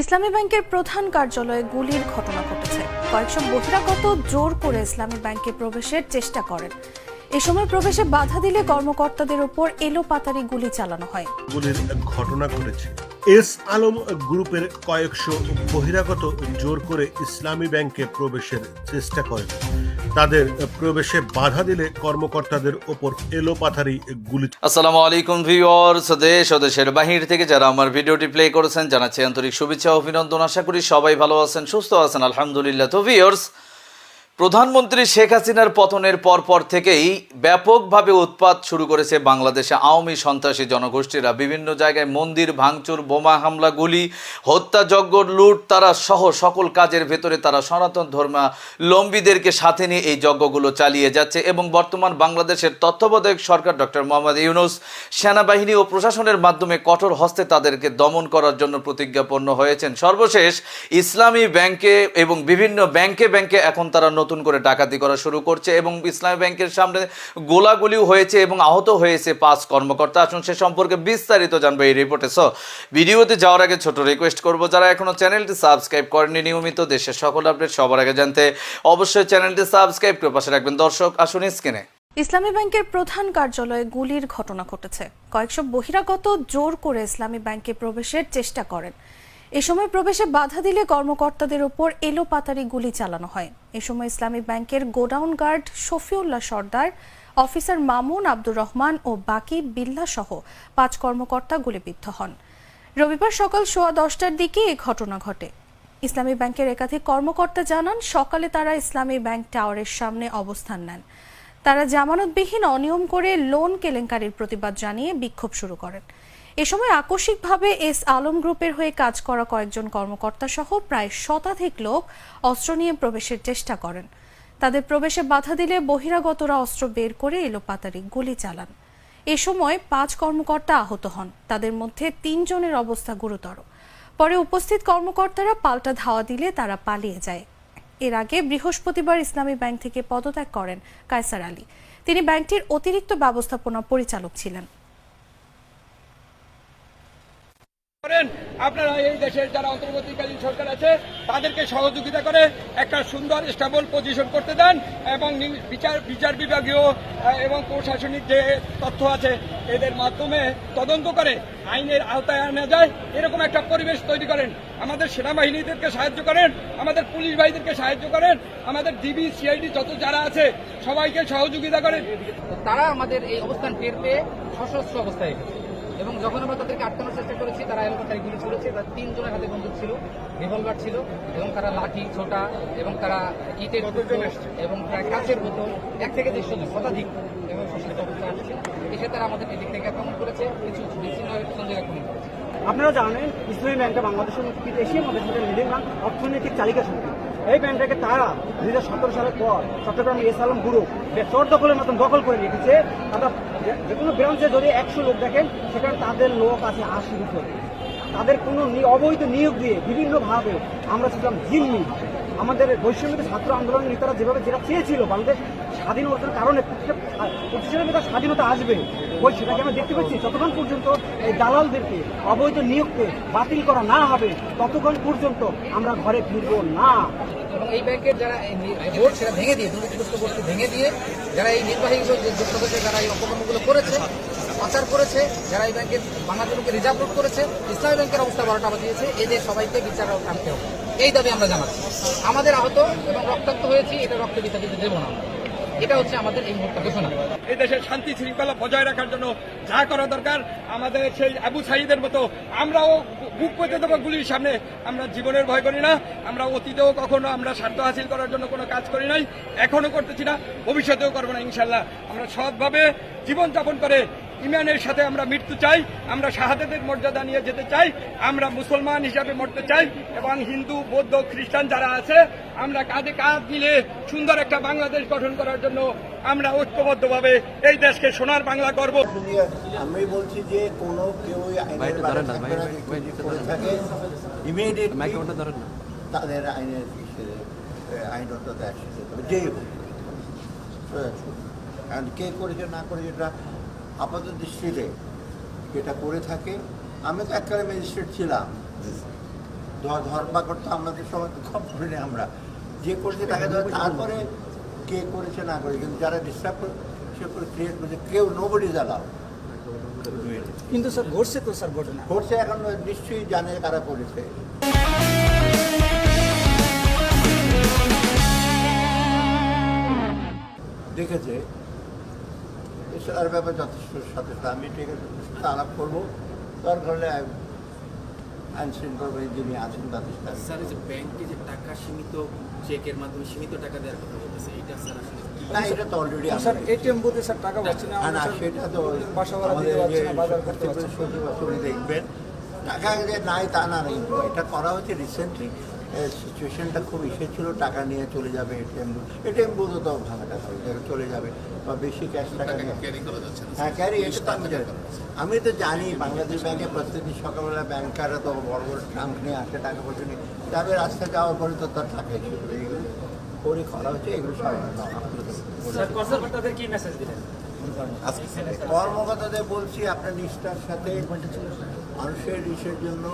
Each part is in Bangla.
ইসলামী ব্যাংকের প্রধান কার্যালয়ে গুলির ঘটনা ঘটেছে। কয়েকশো বহিরাগত জোর করে ইসলামী ব্যাংকে প্রবেশের চেষ্টা করেন। এ সময় প্রবেশে বাধা দিলে কর্মকর্তাদের উপর এলোপাতারি গুলি চালানো হয়। গুলির ঘটনা ঘটেছে। এস আলম গ্রুপের কয়েকশো বহিরাগত জোর করে ইসলামী ব্যাংকে প্রবেশের চেষ্টা করেন। তাদের প্রবেশে বাধা দিলে কর্মকর্তাদের ওপর এলোপাথারি গুলি আসসালামু আলাইকুম ভিউয়ার্স, দেশ ও দেশের বাহির থেকে যারা আমার ভিডিওটি প্লে করেছেন, জানাচ্ছি আন্তরিক শুভেচ্ছা অভিনন্দন। আশা করি সবাই ভালো আছেন, সুস্থ আছেন, আলহামদুলিল্লাহ। তো ভিউয়ার্স প্রধানমন্ত্রী শেখ হাসিনার পতনের পরপর থেকেই ব্যাপকভাবে উৎপাত শুরু করেছে বাংলাদেশে আওয়ামী সন্ত্রাসী জনগোষ্ঠীরা। বিভিন্ন জায়গায় মন্দির, ভাঙচুর, বোমা হামলা, গুলি হত্যাযজ্ঞ লুট, তারা সহ সকল কাজের ভেতরে তারা সনাতন ধর্মা লম্বিদেরকে সাথে নিয়ে এই যজ্ঞগুলো চালিয়ে যাচ্ছে এবং বর্তমান বাংলাদেশের তত্ত্বাবধায়ক সরকার ডক্টর মোহাম্মদ ইউনুস সেনাবাহিনী ও প্রশাসনের মাধ্যমে কঠোর হস্তে তাদেরকে দমন করার জন্য প্রতিজ্ঞাপন্ন হয়েছেন। সর্বশেষ ইসলামী ব্যাংকে এবং বিভিন্ন ব্যাংকে ব্যাংকে এখন তারা নতুন করে ডাকাতি করা শুরু করছে এবং ইসলামী ব্যাংকের সামনে গোলাগুলিও হয়েছে এবং আহত হয়েছে পাঁচ কর্মকর্তা। আসুন সে সম্পর্কে বিস্তারিত জানব এই রিপোর্টে সো ভিডিওতে যাওয়ার আগে ছোট রিকোয়েস্ট করব, যারা এখনও চ্যানেলটি সাবস্ক্রাইব করেনি নিয়মিত দেশের সকল আপডেট সবার আগে জানতে অবশ্যই চ্যানেলটি সাবস্ক্রাইব করে পাশে রাখবেন। দর্শক, আসুন স্ক্রিনে। ইসলামী ব্যাংকের প্রধান কার্যালয়ে গুলির ঘটনা ঘটেছে। কয়েকশো বহিরাগত জোর করে ইসলামী ব্যাংকে প্রবেশের চেষ্টা করেন। এ সময় প্রবেশে বাধা দিলে কর্মকর্তাদের উপর এলো পাতারি গুলি চালানো হয়। এ সময় ইসলামী ব্যাংকের godown guard Shafiullah Sardar, officer Mamun Abdur Rahman ও বাকি বিল্লা সহ পাঁচ কর্মকর্তা গুলিবিদ্ধ হন। রবিবার সকাল সোয়া দশটার দিকে এ ঘটনা ঘটে। ইসলামী ব্যাংকের একাধিক কর্মকর্তা জানান, সকালে তারা ইসলামী ব্যাংক টাওয়ারের সামনে অবস্থান নেন। তারা জামানতবিহীন অনিয়ম করে লোন কেলেঙ্কারির প্রতিবাদ জানিয়ে বিক্ষোভ শুরু করেন। এ সময় আকস্মিকভাবে এস আলম গ্রুপের হয়ে কাজ করা কয়েকজন কর্মকর্তা সহ প্রায় শতাধিক লোক অস্ত্র নিয়ে প্রবেশের চেষ্টা করেন। তাদের প্রবেশে বাধা দিলে বহিরাগতরা অস্ত্র বের করে এলোপাতারি গুলি চালান। এ সময় পাঁচ কর্মকর্তা আহত হন। তাদের মধ্যে তিনজনের অবস্থা গুরুতর। পরে উপস্থিত কর্মকর্তারা পাল্টা ধাওয়া দিলে তারা পালিয়ে যায়। এর আগে বৃহস্পতিবার ইসলামী ব্যাংক থেকে পদত্যাগ করেন কায়সার আলী। তিনি ব্যাংকটির অতিরিক্ত ব্যবস্থাপনা পরিচালক ছিলেন। করেন, আপনারা এই দেশের যারা অন্তর্বর্তীকালীন সরকার আছে, তাদেরকে সহযোগিতা করে একটা সুন্দর স্টেবল পজিশন করতে দেন এবং বিচার বিচার বিভাগীয় এবং প্রশাসনিক যে তথ্য আছে, এদের মাধ্যমে তদন্ত করে আইনের আওতায় আনা যায়। এরকম একটা পরিবেশ তৈরি করেন। আমাদের সেনাবাহিনীদেরকে সাহায্য করেন, আমাদের পুলিশ ভাইদেরকে সাহায্য করেন, আমাদের ডিবি, সিআইডি যত যারা আছে, সবাইকে সহযোগিতা করেন। তারা আমাদের এই অবস্থান টের পেয়ে সশস্ত্র অবস্থায় এবং যখন আমরা তাদেরকে আটকানোর চেষ্টা করেছি তারা এলাকায় গুলি ছুড়েছে তার তিনজনের হাতে বন্দুক ছিল রিভলভার ছিল এবং তারা লাঠি ছোটা এবং তারা ইটের এবং প্রায় কাছের বোতল এক থেকে দেড়শো জন শতাধিক এবং সশস্ত্র অবস্থায় আসছে এসে তারা আমাদের এদিক থেকে আক্রমণ করেছে কিছু বিচ্ছিন্ন সন্দেহ আক্রমণ করেছে। আপনারা জানেন ইসলামী ব্যাংকটা বাংলাদেশের মধ্যে সবচেয়ে লিডিং ব্যাংক অর্থনৈতিক চালিকা এই ব্যাংকটাকে তারা দুই হাজার সতেরো সালের পর চট্টগ্রাম এস আলম গ্রুপ চোর দখলের মতন দখল করে রেখেছে। তারা যে- কোনো ব্রাঞ্চে যদি একশো লোক দেখেন, সেখানে তাদের লোক আছে আশির উপরে। তাদের কোনো অবৈধ নিয়োগ দিয়ে বিভিন্নভাবে আমরা ছিলাম জিম্মি। আমাদের বৈষম্যিক ছাত্র আন্দোলনের নেতারা যেভাবে যেটা চেয়েছিল বাংলাদেশ স্বাধীন অর্জনের কারণে প্রতিষ্ঠা- প্রতিষ্ঠানের স্বাধীনতা আসবে। ওই সেটাকে আমরা দেখতে পাচ্ছি। যতক্ষণ পর্যন্ত এই দালালদেরকে অবৈধ নিয়োগকে বাতিল করা না হবে, ততক্ষণ পর্যন্ত আমরা ঘরে ফিরবো না। এবং এই ব্যাংকের যারা বোর্ড সেটা ভেঙে দিয়ে, দুর্নীতিগ্রস্ত বোর্ডকে ভেঙে দিয়ে যারা এই নির্বাহী সদস্য যারা এই অপকর্মগুলো করেছে, পাচার করেছে, যারা এই ব্যাংকের বাংলাদেশকে রিজার্ভ করেছে, ইসলামী ব্যাংকের অবস্থা বারোটা বাজিয়েছে এদের সবাইকে বিচার আনতে হবে। এই দাবি আমরা জানাচ্ছি। আমাদের আহত এবং রক্তাক্ত হয়েছি, এটা রক্ত দিতে দেবো না। এটা হচ্ছে আমাদের এই মুহূর্তে ঘোষণা। এই দেশের শান্তি শৃঙ্খলা বজায় রাখার জন্য যা করা দরকার, আমাদের সেই আবু সাইদের মতো, আমরাও বুক পেতে দেবো গুলির সামনে। আমরা জীবনের ভয় করি না, আমরা অতীতেও কখনো আমরা স্বার্থ হাসিল করার জন্য কোনো কাজ করি নাই, এখনও করতেছি না, ভবিষ্যতেও করব না ইনশাল্লাহ। আমরা সৎভাবে জীবনযাপন করে ইমানের সাথে আমরা মৃত্যু চাই আমরা শাহাদাতের মর্যাদা নিয়ে যেতে চাই আমরা মুসলমান হিসাবে মরতে চাই এবং হিন্দু বৌদ্ধ খ্রিস্টান যারা আছে আমরা কাঁধে কাঁধ মিলে সুন্দর একটা বাংলাদেশ গঠন করার জন্য আমরা ঐক্যবদ্ধভাবে এই দেশকে সোনার বাংলা করব। আমি বলছি যে কোনো কেউ তাদের আইনের আইনত যেই হোক। কে করেছে না করেছে এটা আপাত দৃষ্টিতে যেটা করে থাকে। আমি তো এককালে ম্যাজিস্ট্রেট ছিলাম। ধ- ধরপাকড় তো আমাদের তো কম করিনি আমরা। যে করছে তাকে ধরে তারপরে কে করেছে না করে কিন্তু যারা ডিস্টার্ব করে সে করে ক্রিয়েট করেছে কেউ নোবডি জ্বালাও কিন্তু স্যার ঘটছে তো স্যার ঘটনা। করছে এখন নিশ্চয়ই জানে কারা করেছে। দেখেছে এছাড়ার ব্যাপারে যথেষ্ট সচেতন আমি ঠিক আছে সাথে আলাপ করব। তার হলে আইন শৃঙ্খলা যিনি আছেন তাদের সাথে স্যার এই যে ব্যাংকে যে টাকা সীমিত চেকের মাধ্যমে সীমিত টাকা দেওয়ার কথা বলতেছে এটা স্যার আসলে না এটা তো অলরেডি স্যার এটিএম বুথে স্যার টাকা পাচ্ছে না না সেটা তো বাসা ভাড়া দিতে পারছে যে না বাজার করতে পারছে সচিব না। দেখবেন। টাকা যে নাই তা না নেই। এটা করা হচ্ছে রিসেন্টলি সিচুয়েশনটা খুব ইসে ছিল টাকা নিয়ে চলে যাবে এটিএম এটিএম বুথও তো ভাঙা টাকা চলে যাবে বা বেশি ক্যাশ টাকা নিয়ে। হ্যাঁ ক্যারি এটা আমি জানি। আমি তো জানি বাংলাদেশ ব্যাংকে প্রত্যেকদিন সকালবেলা ব্যাংকাররা তো বড় বড় ট্রাঙ্ক নিয়ে আসে টাকা পয়সা নিয়ে। যাবে রাস্তা যাওয়ার পরে তো তার টাকা এসে এগুলো করে করা হচ্ছে এগুলো সব কর্মকর্তাদের কি মেসেজ দিলেন? কর্মকর্তাদের বলছি আপনার নিষ্ঠার সাথে মানুষের ইসের জন্য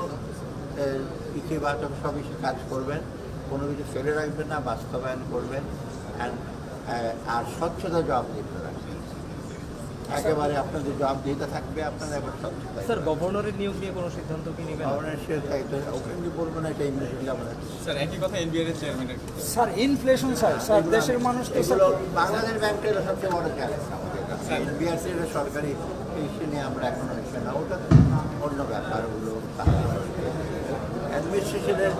ইতিবাচক সব ইসে কাজ করবেন কোনো কিছু ফেলে রাখবেন না বাস্তবায়ন করবেন আর স্বচ্ছতা জবাব দিতে রাখবেন একেবারে আপনাদের জবাব দিতে থাকবে আপনারা এবার স্বচ্ছতা স্যার গভর্নরের নিয়োগ নিয়ে কোনো সিদ্ধান্ত কি নেবেন? গভর্নর সে দায়িত্ব ওখানে যে বলব না এটা ইংলিশে যাব না স্যার একই কথা এনবিআর এর চেয়ারম্যানের স্যার ইনফ্লেশন স্যার স্যার দেশের মানুষ তো স্যার বাংলাদেশ ব্যাংকের সবচেয়ে বড় চ্যালেঞ্জ আমাদের কাছে। বিআরসির সরকারি ইস্যু নিয়ে আমরা এখনও না ওটা তো অন্য ব্যাপার ওগুলো অ্যাডমিনিস্ট্রেশনের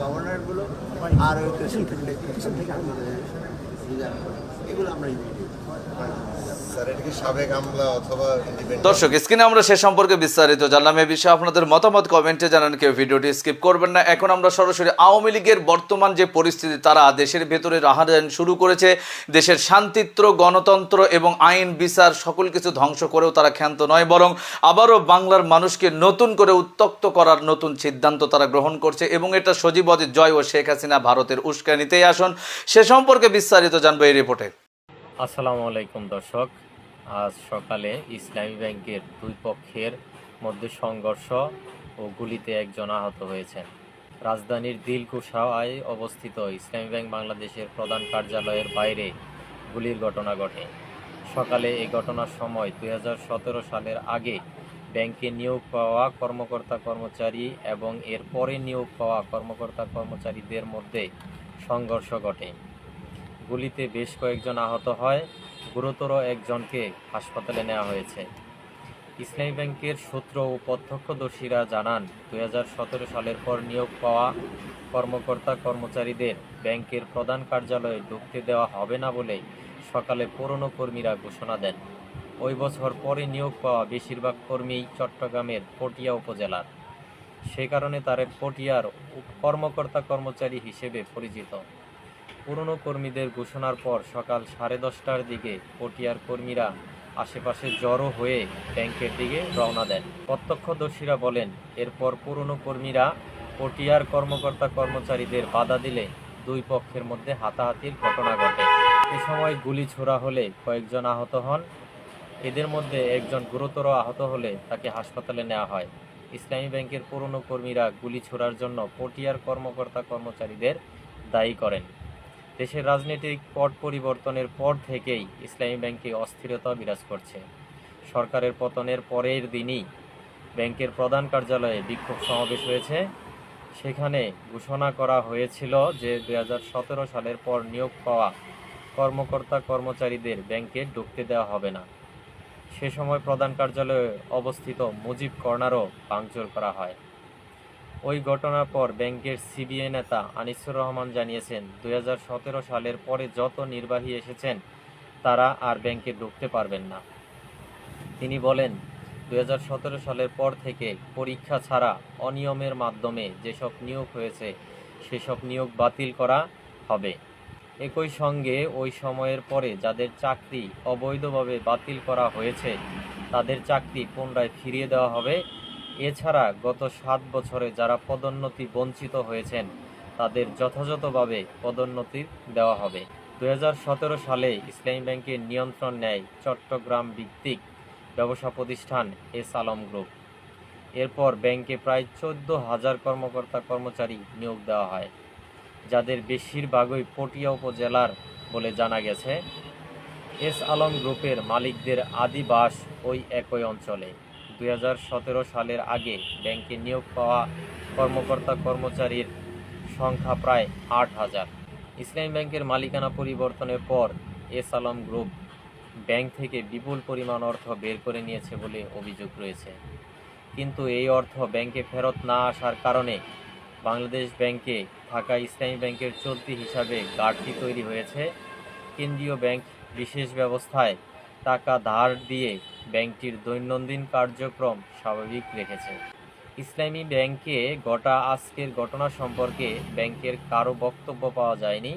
গভর্নরগুলো আর থেকে এগুলো আমরা স্যার দর্শক, স্ক্রিনে আমরা সে সম্পর্কে বিস্তারিত জানলাম। এ বিষয়ে আপনাদের মতামত কমেন্টে জানান, কেউ ভিডিওটি স্কিপ করবেন না। এখন আমরা সরাসরি আওয়ামী লীগের বর্তমান যে পরিস্থিতি, তারা দেশের ভেতরে রাহাজান শুরু করেছে। দেশের শান্তিত্র গণতন্ত্র এবং আইন বিচার সকল কিছু ধ্বংস করেও তারা ক্ষান্ত নয়, বরং আবারও বাংলার মানুষকে নতুন করে উত্তক্ত করার নতুন সিদ্ধান্ত তারা গ্রহণ করছে এবং এটা সজীবদের জয় ও শেখ হাসিনা ভারতের উস্কানিতেই আসন। সে সম্পর্কে বিস্তারিত জানব এই রিপোর্টে। আসসালামু আলাইকুম দর্শক। আজ সকালে ইসলামী ব্যাংকের দুই পক্ষের মধ্যে সংঘর্ষ ও গুলিতে একজন আহত হয়েছেন। রাজধানীর দিলকুশাওয়ায় অবস্থিত ইসলামী ব্যাংক বাংলাদেশের প্রধান কার্যালয়ের বাইরে গুলির ঘটনা ঘটে। সকালে এই ঘটনার সময় দু হাজার সতেরো সালের আগে ব্যাংকে নিয়োগ পাওয়া কর্মকর্তা কর্মচারী এবং এর পরে নিয়োগ পাওয়া কর্মকর্তা কর্মচারীদের মধ্যে সংঘর্ষ ঘটে। গুলিতে বেশ কয়েকজন আহত হয়। গুরুতর একজনকে হাসপাতালে নেওয়া হয়েছে। ইসলামী ব্যাংকের সূত্র ও প্রত্যক্ষদর্শীরা জানান দু হাজার সতেরো সালের পর নিয়োগ পাওয়া কর্মকর্তা কর্মচারীদের ব্যাংকের প্রধান কার্যালয়ে ঢুকতে দেওয়া হবে না বলে সকালে পুরনো কর্মীরা ঘোষণা দেন। ওই বছর পরে নিয়োগ পাওয়া বেশিরভাগ কর্মী চট্টগ্রামের পটিয়া উপজেলার। সে কারণে তারা পটিয়ার কর্মকর্তা কর্মচারী হিসেবে পরিচিত। পুরনো কর্মীদের ঘোষণার পর সকাল সাড়ে দশটার দিকে পটিয়ার কর্মীরা আশেপাশে জড়ো হয়ে ব্যাংকের দিকে রওনা দেন। প্রত্যক্ষদর্শীরা বলেন, এরপর পুরনো কর্মীরা পটিয়ার কর্মকর্তা কর্মচারীদের বাধা দিলে দুই পক্ষের মধ্যে হাতাহাতির ঘটনা ঘটে। এ সময় গুলি ছোড়া হলে কয়েকজন আহত হন। এদের মধ্যে একজন গুরুতর আহত হলে তাকে হাসপাতালে নেওয়া হয়। ইসলামী ব্যাংকের পুরনো কর্মীরা গুলি ছোড়ার জন্য পটিয়ার কর্মকর্তা কর্মচারীদের দায়ী করেন। দেশের রাজনৈতিক পট পরিবর্তনের পর থেকেই ইসলামী ব্যাংকে অস্থিরতা বিরাজ করছে। সরকারের পতনের পরের দিনই ব্যাংকের প্রধান কার্যালয়ে বিক্ষোভ সমাবেশ হয়েছে। সেখানে ঘোষণা করা হয়েছিল যে দু হাজার সতেরো সালের পর নিয়োগ পাওয়া কর্মকর্তা কর্মচারীদের ব্যাংকে ঢুকতে দেওয়া হবে না। সে সময় প্রধান কার্যালয়ে অবস্থিত মুজিব কর্নারও ভাঙচুর করা হয়। ওই ঘটনার পর ব্যাংকের সিবিআই নেতা আনিসুর রহমান জানিয়েছেন দু হাজার সতেরো সালের পরে যত নির্বাহী এসেছেন, তারা আর ব্যাংকে ঢুকতে পারবেন না। তিনি বলেন দু হাজার সতেরো সালের পর থেকে পরীক্ষা ছাড়া অনিয়মের মাধ্যমে যেসব নিয়োগ হয়েছে, সেসব নিয়োগ বাতিল করা হবে। একই সঙ্গে ওই সময়ের পরে যাদের চাকরি অবৈধভাবে বাতিল করা হয়েছে, তাদের চাকরি পুনরায় ফিরিয়ে দেওয়া হবে এছাড়া গত সাত বছরে যারা পদোন্নতি বঞ্চিত হয়েছেন, তাদের যথাযথভাবে পদোন্নতি দেওয়া হবে। দু হাজার সতেরো সালে ইসলামী ব্যাংকের নিয়ন্ত্রণ নেয় চট্টগ্রাম ভিত্তিক ব্যবসা প্রতিষ্ঠান এস আলম গ্রুপ। এরপর ব্যাংকে প্রায় চোদ্দ হাজার কর্মকর্তা কর্মচারী নিয়োগ দেওয়া হয়, যাদের বেশিরভাগই পটিয়া উপজেলার বলে জানা গেছে। এস আলম গ্রুপের মালিকদের আদিবাস ওই একই অঞ্চলে। দু হাজার সতেরো সালের আগে ব্যাংকে নিয়োগ পাওয়া কর্মকর্তা কর্মচারীর সংখ্যা প্রায় আট হাজার। ইসলামী ব্যাংকের মালিকানা পরিবর্তনের পর এস আলম গ্রুপ ব্যাংক থেকে বিপুল পরিমাণ অর্থ বের করে নিয়েছে বলে অভিযোগ রয়েছে। কিন্তু এই অর্থ ব্যাংকে ফেরত না আসার কারণে বাংলাদেশ ব্যাংকে থাকা ইসলামী ব্যাংকের চলতি হিসাবে ঘাটতি তৈরি হয়েছে। কেন্দ্রীয় ব্যাংক বিশেষ ব্যবস্থায় টাকা ধার দিয়ে ব্যাংকটির দৈনন্দিন কার্যক্রম স্বাভাবিক রেখেছে। ইসলামী ব্যাংকে গোটা আজকের ঘটনা সম্পর্কে ব্যাংকের কারও বক্তব্য পাওয়া যায়নি।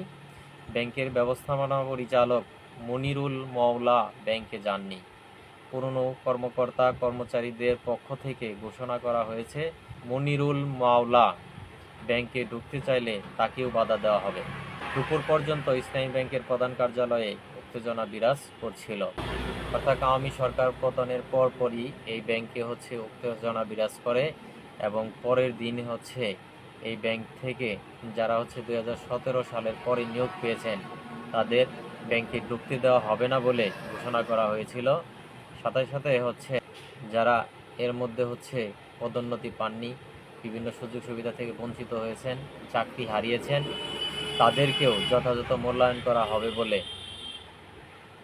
ব্যাংকের ব্যবস্থাপনা পরিচালক মনিরুল মওলা ব্যাংকে যাননি। পুরনো কর্মকর্তা কর্মচারীদের পক্ষ থেকে ঘোষণা করা হয়েছে, মনিরুল মাওলা ব্যাংকে ঢুকতে চাইলে তাকেও বাধা দেওয়া হবে। দুপুর পর্যন্ত ইসলামী ব্যাংকের প্রধান কার্যালয়ে উত্তেজনা বিরাজ করছিল। অর্থাৎ আওয়ামী সরকার পতনের পরপরই এই ব্যাংকে হচ্ছে উত্তেজনা বিরাজ করে এবং পরের দিন হচ্ছে এই ব্যাংক থেকে যারা হচ্ছে দু হাজার সতেরো সালের পরে নিয়োগ পেয়েছেন, তাদের ব্যাংকে ঢুকতে দেওয়া হবে না বলে ঘোষণা করা হয়েছিল। সাথে সাথে হচ্ছে যারা এর মধ্যে হচ্ছে পদোন্নতি পাননি, বিভিন্ন সুযোগ সুবিধা থেকে বঞ্চিত হয়েছেন, চাকরি হারিয়েছেন, তাদেরকেও যথাযথ মূল্যায়ন করা হবে বলে